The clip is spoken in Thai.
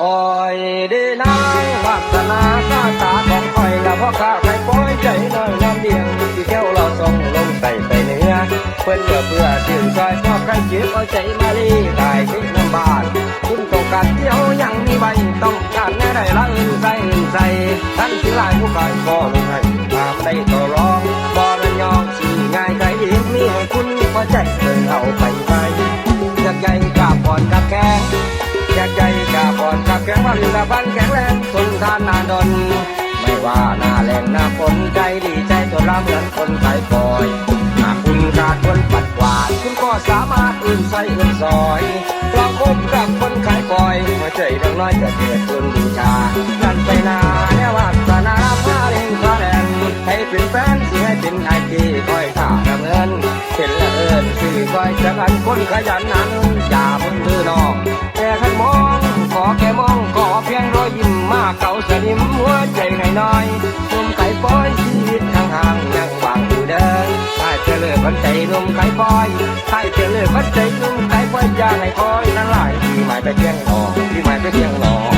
โอ้ยดีนางวาสนาตาตาของคอยละพ่อข้าใครปล่อยใจน้อยน้ำเดียงที่แก้วเราส่งลงใส่ไปเนื้อเพื่อนเพื่อเพื่อชื่นซอยพ่อใครเจ็บเอาใจมาลีตายที่น้ำบานคุณต้องการเที่ยวยังมีใบต้องการแน่ได้ละอื่นใส่อื่นใส่ท่านสิลายผู้ขายก็ลงให้ตามได้ต่อรองบ่ระยองสี่ง่ายใจดีมีให้คุณพอใจเดินเอาไปไปอยากใหญ่กาบอ่อนกับแก อ่อนกับแข็งว่าอยู่กับบ้านแข็งแรงทนทานนานดน ไม่ว่าหน้าแรงหน้าฝนใจดีใจตัวละเหมือนคนขายปล่อยหากคุณขาดคนปัดกวาดคุณก็สามารถอื่นใส่อื่นซอยลองพบกับคนขายปล่อยหัวใจดังน้อยจะเกิดคุณบูชากันไปนาแน่ว่าสนาพาเร่งพาแรงให้เป็นแฟนสิให้เป็นไอทีคอยท่าดำเนินเห็นละเอิญสื่อคอยจะกันคนขยันนั้นอย่ามึงมือน้องแต่อง ยิ้มมาเก่าสนิมหัวใจหน่อยน้อยๆนุ่มไก่ปอยชีวิตทางห่างยังหวังอยู่เดินถ้าเจะเลือกวันใจนุ่มไก่ปอยถ้าเจะเลือกวันใจนุ่มไก่ปอยอย่าให้คอยนั่นหลายที่หมายไปเพียงหนอที่หมายไปเพียงหนอ